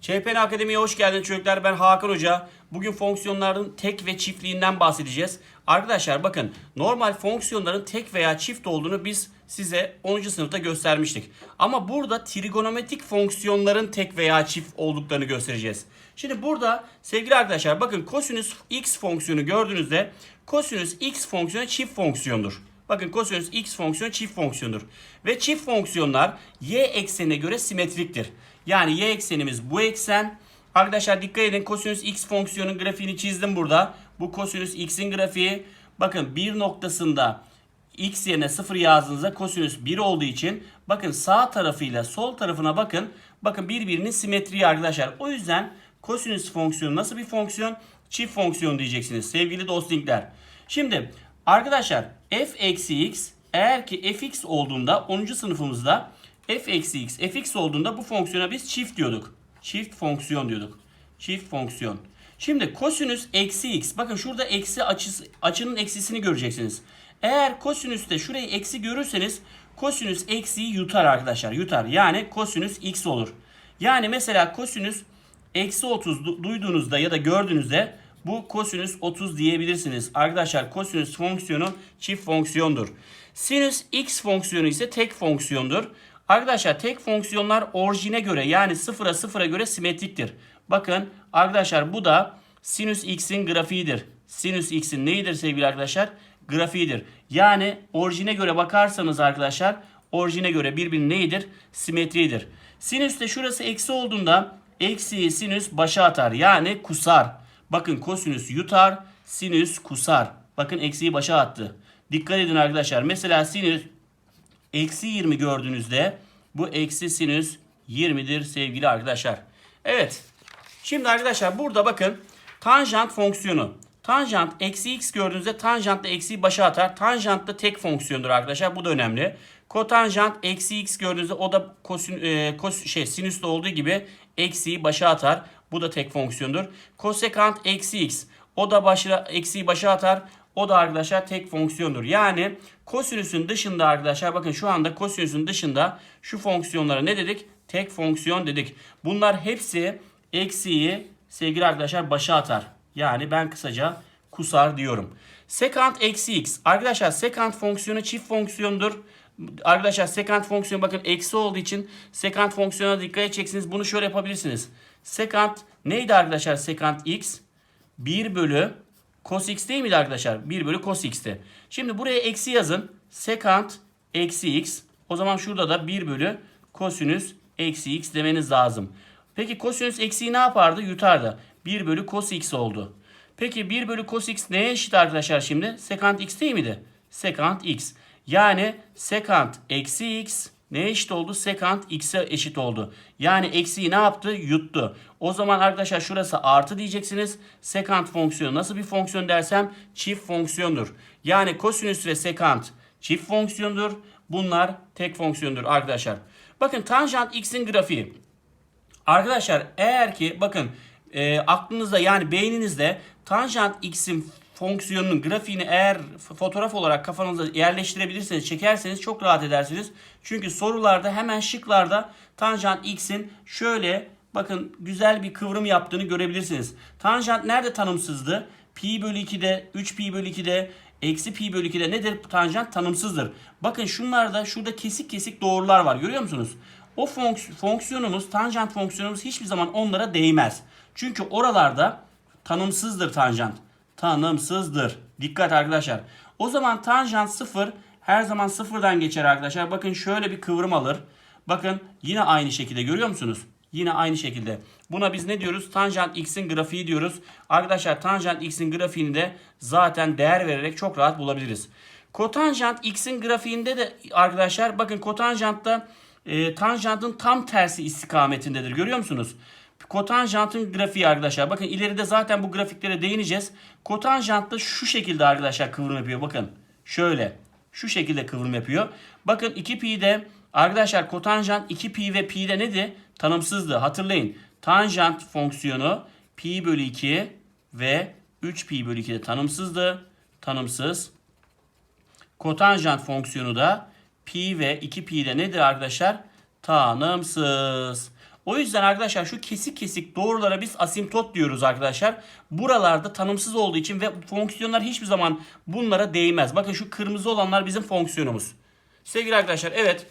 ÇPN Akademi'ye hoş geldiniz çocuklar. Ben Hakan Hoca. Bugün fonksiyonların tek ve çiftliğinden bahsedeceğiz. Arkadaşlar bakın normal fonksiyonların tek veya çift olduğunu biz size 10. sınıfta göstermiştik. Ama burada trigonometrik fonksiyonların tek veya çift olduklarını göstereceğiz. Şimdi burada sevgili arkadaşlar bakın kosinüs x fonksiyonu gördüğünüzde kosinüs x fonksiyonu çift fonksiyondur. Bakın kosinüs x fonksiyonu çift fonksiyondur. Ve çift fonksiyonlar y eksenine göre simetriktir. Yani y eksenimiz bu eksen. Arkadaşlar dikkat edin kosinüs x fonksiyonun grafiğini çizdim burada. Bu kosinüs x'in grafiği. Bakın bir noktasında x yerine 0 yazdığınızda kosinüs 1 olduğu için bakın sağ tarafıyla sol tarafına bakın. Bakın birbirinin simetriği arkadaşlar. O yüzden kosinüs fonksiyonu nasıl bir fonksiyon? Çift fonksiyon diyeceksiniz sevgili dostlikler. Şimdi arkadaşlar f eksi x eğer ki fx olduğunda 10. sınıfımızda f eksi x fx olduğunda bu fonksiyona biz çift diyorduk. Çift fonksiyon diyorduk. Çift fonksiyon. Şimdi kosinüs eksi x. Bakın şurada eksi açısı, açının eksisini göreceksiniz. Eğer kosinüste şurayı eksi görürseniz kosinüs eksiyi yutar arkadaşlar. Yutar. Yani kosinüs x olur. Yani mesela kosinüs eksi 30 du- duyduğunuzda ya da gördüğünüzde bu kosinüs 30 diyebilirsiniz. Arkadaşlar kosinüs fonksiyonu çift fonksiyondur. Sinüs x fonksiyonu ise tek fonksiyondur. Arkadaşlar tek fonksiyonlar orijine göre yani sıfıra sıfıra göre simetriktir. Bakın arkadaşlar bu da sinüs x'in grafiğidir. Sinüs x'in neyidir sevgili arkadaşlar? Grafiğidir. Yani orijine göre bakarsanız arkadaşlar orijine göre birbirinin neyidir? Simetridir. Sinüs de şurası eksi olduğunda eksiyi sinüs başa atar. Yani kusar. Bakın kosinüs yutar, sinüs kusar. Bakın eksiyi başa attı. Dikkat edin arkadaşlar. Mesela sinüs eksi 20 gördüğünüzde bu eksi sinüs 20'dir sevgili arkadaşlar. Evet. Şimdi arkadaşlar burada bakın tanjant fonksiyonu. Tanjant eksi x gördüğünüzde tanjant da eksiyi başa atar. Tanjant da tek fonksiyondur arkadaşlar. Bu da önemli. Kotanjant eksi x gördüğünüzde o da kosin, e, kos, şey, sinüste olduğu gibi eksiyi başa atar. Bu da tek fonksiyondur. Kosekant eksi x. O da başa, eksiyi başa atar. O da arkadaşlar tek fonksiyondur. Yani kosinüsün dışında arkadaşlar bakın şu anda kosinüsün dışında şu fonksiyonlara ne dedik? Tek fonksiyon dedik. Bunlar hepsi eksiyi sevgili arkadaşlar başa atar. Yani ben kısaca kusar diyorum. Sekant eksi x. Arkadaşlar sekant fonksiyonu çift fonksiyondur. Arkadaşlar sekant fonksiyonu bakın eksi olduğu için sekant fonksiyona dikkat edeceksiniz. Bunu şöyle yapabilirsiniz. Sekant neydi arkadaşlar sekant x? 1 bölü cos x değil miydi arkadaşlar? 1 bölü cos x'ti. Şimdi buraya eksi yazın. Sekant eksi x. O zaman şurada da 1 bölü kosinüs eksi x demeniz lazım. Peki kosinüs eksiği ne yapardı? Yutardı. 1 bölü cos x oldu. Peki 1 bölü cos x neye eşit arkadaşlar şimdi? Sekant x değil miydi? Sekant x. Yani sekant eksi x neye eşit oldu? Sekant x'e eşit oldu. Yani eksiği ne yaptı? Yuttu. O zaman arkadaşlar şurası artı diyeceksiniz. Sekant fonksiyonu nasıl bir fonksiyon dersem çift fonksiyondur. Yani kosinüs ve sekant çift fonksiyondur. Bunlar tek fonksiyondur arkadaşlar. Bakın tanjant x'in grafiği. Arkadaşlar eğer ki bakın e, aklınızda yani beyninizde tanjant x'in fonksiyonunun grafiğini eğer fotoğraf olarak kafanızda yerleştirebilirseniz, çekerseniz çok rahat edersiniz. Çünkü sorularda hemen şıklarda tanjant x'in şöyle bakın güzel bir kıvrım yaptığını görebilirsiniz. Tanjant nerede tanımsızdı? Pi bölü 2'de, 3 pi bölü 2'de, eksi pi bölü 2'de nedir? Tanjant tanımsızdır. Bakın şunlarda şurada kesik kesik doğrular var görüyor musunuz? O fonks- fonksiyonumuz, tanjant fonksiyonumuz hiçbir zaman onlara değmez. Çünkü oralarda tanımsızdır tanjant. Tanımsızdır. Dikkat arkadaşlar. O zaman tanjant sıfır her zaman sıfırdan geçer arkadaşlar. Bakın şöyle bir kıvrım alır. Bakın yine aynı şekilde görüyor musunuz? Yine aynı şekilde. Buna biz ne diyoruz? Tanjant x'in grafiği diyoruz. Arkadaşlar tanjant x'in grafiğini de zaten değer vererek çok rahat bulabiliriz. Kotanjant x'in grafiğinde de arkadaşlar bakın kotanjantta e, tanjantın tam tersi istikametindedir. Görüyor musunuz? Kotanjantın grafiği arkadaşlar. Bakın ileride zaten bu grafiklere değineceğiz. Kotanjant da şu şekilde arkadaşlar kıvrım yapıyor. Bakın şöyle. Şu şekilde kıvrım yapıyor. Bakın 2 pi de arkadaşlar kotanjant 2 pi ve pi de nedir? Tanımsızdı. Hatırlayın. Tanjant fonksiyonu pi bölü 2 ve 3 pi bölü 2 de tanımsızdı. Tanımsız. Kotanjant fonksiyonu da pi ve 2 pi de nedir arkadaşlar? Tanımsız. O yüzden arkadaşlar şu kesik kesik doğrulara biz asimtot diyoruz arkadaşlar. Buralarda tanımsız olduğu için ve fonksiyonlar hiçbir zaman bunlara değmez. Bakın şu kırmızı olanlar bizim fonksiyonumuz. Sevgili arkadaşlar evet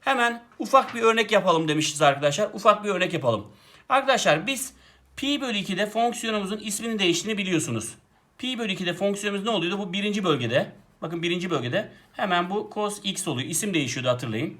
hemen ufak bir örnek yapalım demişiz arkadaşlar. Ufak bir örnek yapalım. Arkadaşlar biz pi bölü 2'de fonksiyonumuzun ismini değiştiğini biliyorsunuz. Pi bölü 2'de fonksiyonumuz ne oluyordu? Bu birinci bölgede. Bakın birinci bölgede hemen bu cos x oluyor. İsim değişiyordu hatırlayın.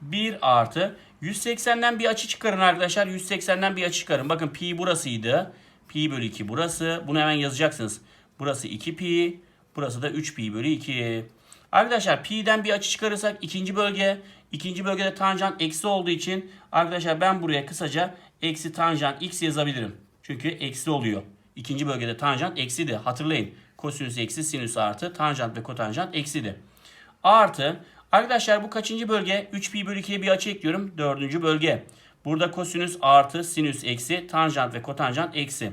1 artı 180'den bir açı çıkarın arkadaşlar. 180'den bir açı çıkarın. Bakın pi burasıydı. Pi bölü 2 burası. Bunu hemen yazacaksınız. Burası 2 pi. Burası da 3 pi bölü 2. Arkadaşlar pi'den bir açı çıkarırsak ikinci bölge. ikinci bölgede tanjant eksi olduğu için arkadaşlar ben buraya kısaca eksi tanjant x yazabilirim. Çünkü eksi oluyor. İkinci bölgede tanjant eksidi. Hatırlayın. Kosinüs eksi sinüs artı tanjant ve kotanjant eksidi. Artı arkadaşlar bu kaçıncı bölge? 3 pi bölü 2'ye bir açı ekliyorum. Dördüncü bölge. Burada kosinüs artı sinüs eksi tanjant ve kotanjant eksi.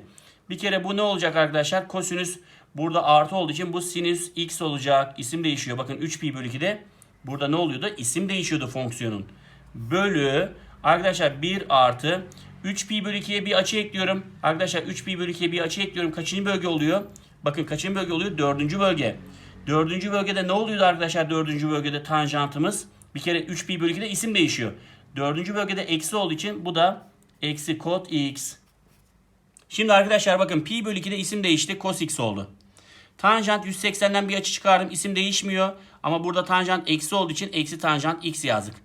Bir kere bu ne olacak arkadaşlar? Kosinüs burada artı olduğu için bu sinüs x olacak. İsim değişiyor. Bakın 3 pi bölü 2'de burada ne oluyordu? İsim değişiyordu fonksiyonun. Bölü arkadaşlar 1 artı 3 pi bölü 2'ye bir açı ekliyorum. Arkadaşlar 3 pi bölü 2'ye bir açı ekliyorum. Kaçıncı bölge oluyor? Bakın kaçıncı bölge oluyor? Dördüncü bölge. Dördüncü bölgede ne oluyordu arkadaşlar dördüncü bölgede tanjantımız? Bir kere 3 pi bölü 2'de isim değişiyor. Dördüncü bölgede eksi olduğu için bu da eksi kod x. Şimdi arkadaşlar bakın pi bölü 2'de isim değişti. Cos x oldu. Tanjant 180'den bir açı çıkardım. isim değişmiyor. Ama burada tanjant eksi olduğu için eksi tanjant x yazdık.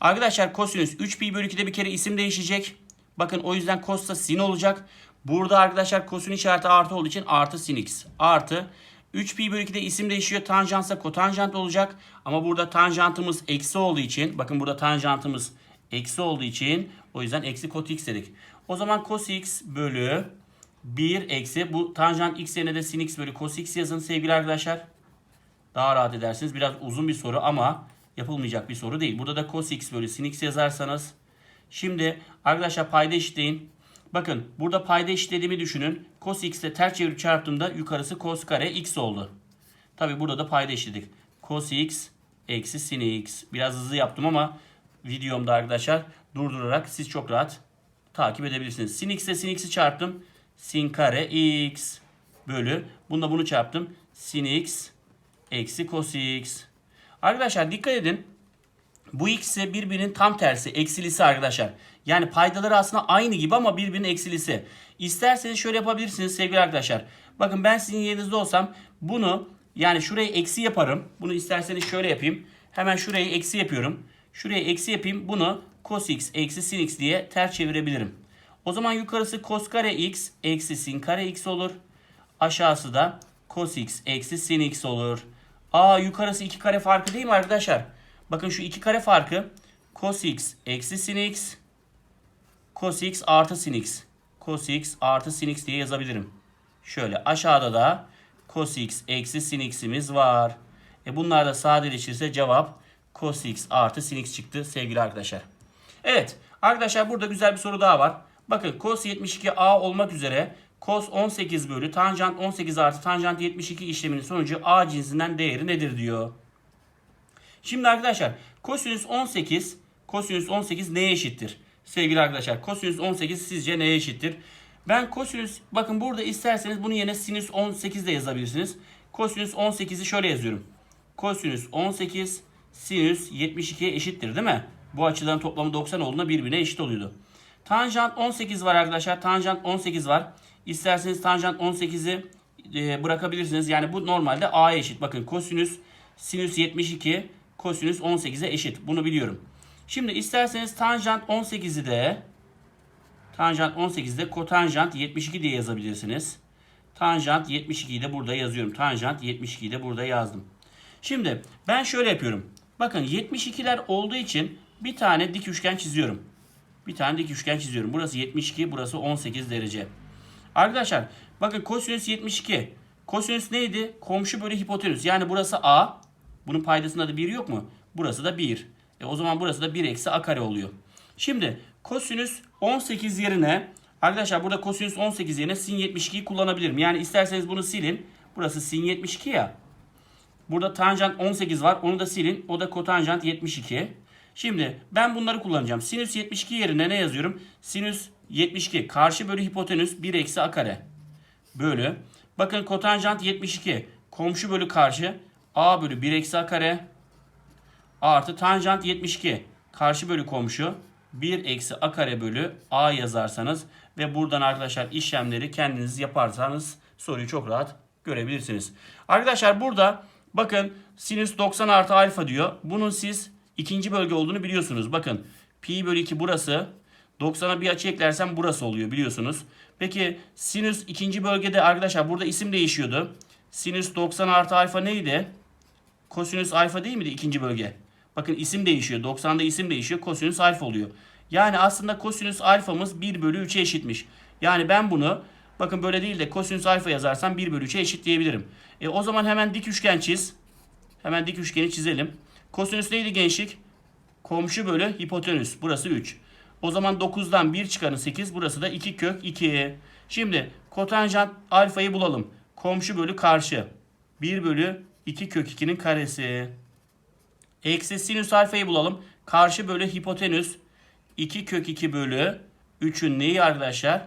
Arkadaşlar kosinüs 3 pi bölü 2'de bir kere isim değişecek. Bakın o yüzden cos da sin olacak. Burada arkadaşlar kosin işareti artı olduğu için artı sin x. Artı 3 pi bölü 2'de isim değişiyor. Tanjantsa kotanjant olacak. Ama burada tanjantımız eksi olduğu için bakın burada tanjantımız eksi olduğu için o yüzden eksi kot x dedik. O zaman cos x bölü 1 eksi bu tanjant x yerine de sin x bölü cos x yazın sevgili arkadaşlar. Daha rahat edersiniz. Biraz uzun bir soru ama yapılmayacak bir soru değil. Burada da cos x bölü sin x yazarsanız. Şimdi arkadaşlar payda eşitleyin. Bakın burada payda eşitlediğimi düşünün. Cos x ile ters çevirip çarptığımda yukarısı cos kare x oldu. Tabi burada da payda eşitledik. Cos x eksi sin x. Biraz hızlı yaptım ama videomda arkadaşlar durdurarak siz çok rahat takip edebilirsiniz. Sin x ile sin x'i çarptım. Sin kare x bölü. Bunda bunu çarptım. Sin x eksi cos x. Arkadaşlar dikkat edin. Bu ikisi birbirinin tam tersi. Eksilisi arkadaşlar. Yani paydaları aslında aynı gibi ama birbirinin eksilisi. İsterseniz şöyle yapabilirsiniz sevgili arkadaşlar. Bakın ben sizin yerinizde olsam bunu yani şurayı eksi yaparım. Bunu isterseniz şöyle yapayım. Hemen şurayı eksi yapıyorum. Şuraya eksi yapayım. Bunu cos x eksi sin x diye ters çevirebilirim. O zaman yukarısı cos kare x eksi sin kare x olur. Aşağısı da cos x eksi sin x olur. Aa yukarısı iki kare farkı değil mi arkadaşlar? Bakın şu iki kare farkı cos x eksi sin x cos x artı sin x. Cos x artı sin x diye yazabilirim. Şöyle aşağıda da cos x eksi sin x'imiz var. E bunlar da sadeleşirse cevap cos x artı sin x çıktı sevgili arkadaşlar. Evet arkadaşlar burada güzel bir soru daha var. Bakın cos 72a olmak üzere cos 18 bölü tanjant 18 artı tanjant 72 işleminin sonucu a cinsinden değeri nedir diyor. Şimdi arkadaşlar kosinüs 18 kosinüs 18 neye eşittir? Sevgili arkadaşlar kosinüs 18 sizce neye eşittir? Ben kosinüs bakın burada isterseniz bunu yerine sinüs 18 de yazabilirsiniz. Kosinüs 18'i şöyle yazıyorum. Kosinüs 18 sinüs 72'ye eşittir değil mi? Bu açıdan toplamı 90 olduğunda birbirine eşit oluyordu. Tanjant 18 var arkadaşlar. Tanjant 18 var. İsterseniz tanjant 18'i e, bırakabilirsiniz. Yani bu normalde a'ya eşit. Bakın kosinüs sinüs 72 kosinüs 18'e eşit. Bunu biliyorum. Şimdi isterseniz tanjant 18'i de tanjant 18'de kotanjant 72 diye yazabilirsiniz. Tanjant 72'yi de burada yazıyorum. Tanjant 72'yi de burada yazdım. Şimdi ben şöyle yapıyorum. Bakın 72'ler olduğu için bir tane dik üçgen çiziyorum. Bir tane dik üçgen çiziyorum. Burası 72, burası 18 derece. Arkadaşlar bakın kosinüs 72. Kosinüs neydi? Komşu bölü hipotenüs. Yani burası A. Bunun paydasında da 1 yok mu? Burası da 1. E o zaman burası da 1 eksi A kare oluyor. Şimdi kosinüs 18 yerine arkadaşlar burada kosinüs 18 yerine sin 72'yi kullanabilirim. Yani isterseniz bunu silin. Burası sin 72 ya. Burada tanjant 18 var. Onu da silin. O da kotanjant 72. Şimdi ben bunları kullanacağım. Sinüs 72 yerine ne yazıyorum? Sinüs 72 karşı bölü hipotenüs 1 eksi a kare bölü. Bakın kotanjant 72 komşu bölü karşı a bölü 1 eksi a kare artı tanjant 72 karşı bölü komşu 1 eksi a kare bölü a yazarsanız ve buradan arkadaşlar işlemleri kendiniz yaparsanız soruyu çok rahat görebilirsiniz. Arkadaşlar burada bakın sinüs 90 artı alfa diyor. Bunun siz ikinci bölge olduğunu biliyorsunuz. Bakın pi bölü 2 burası. 90'a bir açı eklersem burası oluyor biliyorsunuz. Peki sinüs ikinci bölgede arkadaşlar burada isim değişiyordu. Sinüs 90 artı alfa neydi? Kosinüs alfa değil miydi ikinci bölge? Bakın isim değişiyor. 90'da isim değişiyor. Kosinüs alfa oluyor. Yani aslında kosinüs alfamız 1 bölü 3'e eşitmiş. Yani ben bunu bakın böyle değil de kosinüs alfa yazarsam 1 bölü 3'e eşitleyebilirim. E, o zaman hemen dik üçgen çiz. Hemen dik üçgeni çizelim. Kosinüs neydi gençlik? Komşu bölü hipotenüs. Burası 3. O zaman 9'dan 1 çıkanı 8. Burası da 2 kök 2. Şimdi kotanjant alfayı bulalım. Komşu bölü karşı. 1 bölü 2 kök 2'nin karesi. Eksi sinüs alfayı bulalım. Karşı bölü hipotenüs 2 kök 2 bölü 3'ün neyi arkadaşlar?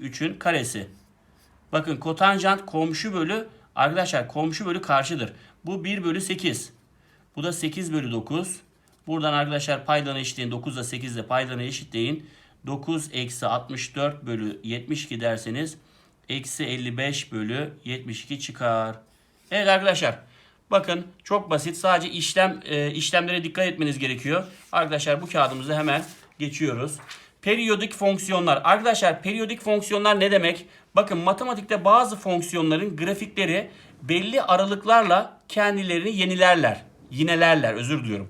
3'ün karesi. Bakın kotanjant komşu bölü arkadaşlar komşu bölü karşıdır. Bu 1 bölü 8. Bu da 8 bölü 9. Buradan arkadaşlar paydanı eşitleyin. 9 ile 8 ile paydanı eşitleyin. 9 eksi 64 bölü 72 derseniz eksi 55 bölü 72 çıkar. Evet arkadaşlar bakın çok basit sadece işlem e, işlemlere dikkat etmeniz gerekiyor. Arkadaşlar bu kağıdımızı hemen geçiyoruz. Periyodik fonksiyonlar. Arkadaşlar periyodik fonksiyonlar ne demek? Bakın matematikte bazı fonksiyonların grafikleri belli aralıklarla kendilerini yenilerler. Yinelerler özür diliyorum.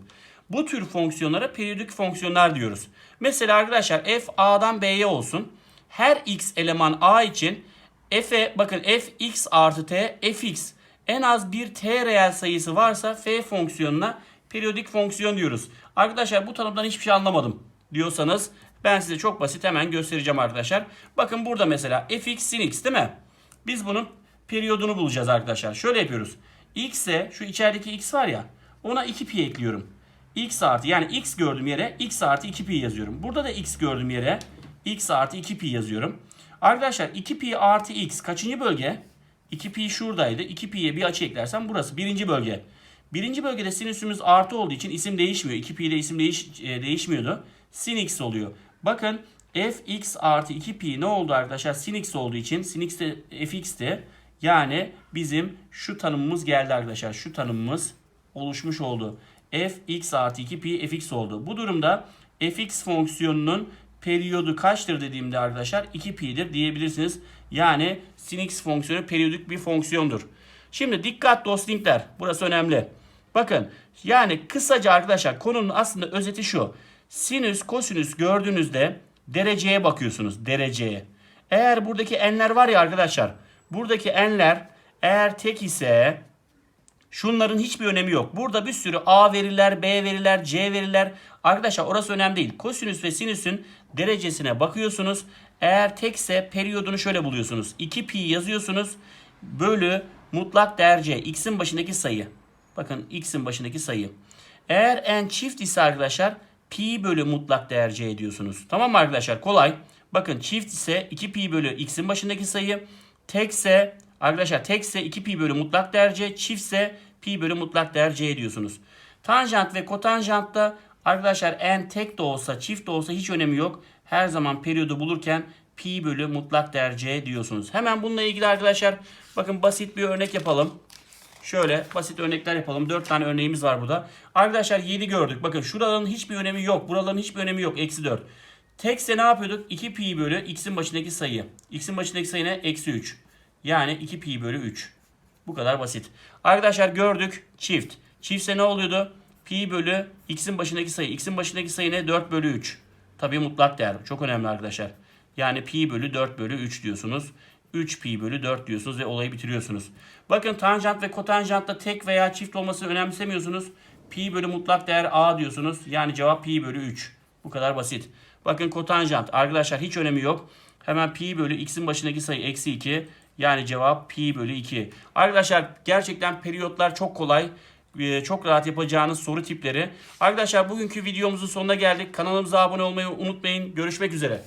Bu tür fonksiyonlara periyodik fonksiyonlar diyoruz. Mesela arkadaşlar f a'dan b'ye olsun. Her x eleman a için f'e bakın f x artı t fx en az bir t reel sayısı varsa f fonksiyonuna periyodik fonksiyon diyoruz. Arkadaşlar bu tanımdan hiçbir şey anlamadım diyorsanız ben size çok basit hemen göstereceğim arkadaşlar. Bakın burada mesela fx sin x değil mi? Biz bunun periyodunu bulacağız arkadaşlar. Şöyle yapıyoruz. x'e şu içerideki x var ya ona 2 pi ekliyorum. x artı yani x gördüğüm yere x artı 2 pi yazıyorum. Burada da x gördüğüm yere x artı 2 pi yazıyorum. Arkadaşlar 2 pi artı x kaçıncı bölge? 2 pi şuradaydı. 2 pi'ye bir açı eklersem burası birinci bölge. Birinci bölgede sinüsümüz artı olduğu için isim değişmiyor. 2 pi'de isim değiş, e, değişmiyordu. Sin x oluyor. Bakın fx artı 2 pi ne oldu arkadaşlar? Sin x olduğu için sin x de fx'ti. Yani bizim şu tanımımız geldi arkadaşlar. Şu tanımımız oluşmuş oldu. fx artı 2 pi fx oldu. Bu durumda fx fonksiyonunun periyodu kaçtır dediğimde arkadaşlar 2 pi'dir diyebilirsiniz. Yani sin x fonksiyonu periyodik bir fonksiyondur. Şimdi dikkat dostingler. Burası önemli. Bakın yani kısaca arkadaşlar konunun aslında özeti şu. Sinüs kosinüs gördüğünüzde dereceye bakıyorsunuz. Dereceye. Eğer buradaki enler var ya arkadaşlar. Buradaki enler eğer tek ise Şunların hiçbir önemi yok. Burada bir sürü A veriler, B veriler, C veriler. Arkadaşlar orası önemli değil. Kosinüs ve sinüsün derecesine bakıyorsunuz. Eğer tekse periyodunu şöyle buluyorsunuz. 2 pi yazıyorsunuz. Bölü mutlak değer C. X'in başındaki sayı. Bakın X'in başındaki sayı. Eğer n çift ise arkadaşlar pi bölü mutlak değer C diyorsunuz. Tamam mı arkadaşlar? Kolay. Bakın çift ise 2 pi bölü X'in başındaki sayı. Tekse Arkadaşlar tekse 2 pi bölü mutlak değer c, çiftse pi bölü mutlak değer c diyorsunuz. Tanjant ve kotanjantta arkadaşlar n tek de olsa çift de olsa hiç önemi yok. Her zaman periyodu bulurken pi bölü mutlak değer c diyorsunuz. Hemen bununla ilgili arkadaşlar bakın basit bir örnek yapalım. Şöyle basit örnekler yapalım. 4 tane örneğimiz var burada. Arkadaşlar 7 gördük. Bakın şuraların hiçbir önemi yok. Buraların hiçbir önemi yok. Eksi 4. Tekse ne yapıyorduk? 2 pi bölü x'in başındaki sayı. x'in başındaki sayı ne? Eksi 3. Yani 2 pi bölü 3. Bu kadar basit. Arkadaşlar gördük çift. Çiftse ne oluyordu? Pi bölü x'in başındaki sayı. x'in başındaki sayı ne? 4 bölü 3. Tabii mutlak değer. Çok önemli arkadaşlar. Yani pi bölü 4 bölü 3 diyorsunuz. 3 pi bölü 4 diyorsunuz ve olayı bitiriyorsunuz. Bakın tanjant ve kotanjantta tek veya çift olmasını önemsemiyorsunuz. Pi bölü mutlak değer a diyorsunuz. Yani cevap pi bölü 3. Bu kadar basit. Bakın kotanjant arkadaşlar hiç önemi yok. Hemen pi bölü x'in başındaki sayı eksi 2. Yani cevap pi bölü 2. Arkadaşlar gerçekten periyotlar çok kolay. e, çok rahat yapacağınız soru tipleri. Arkadaşlar bugünkü videomuzun sonuna geldik. Kanalımıza abone olmayı unutmayın. Görüşmek üzere.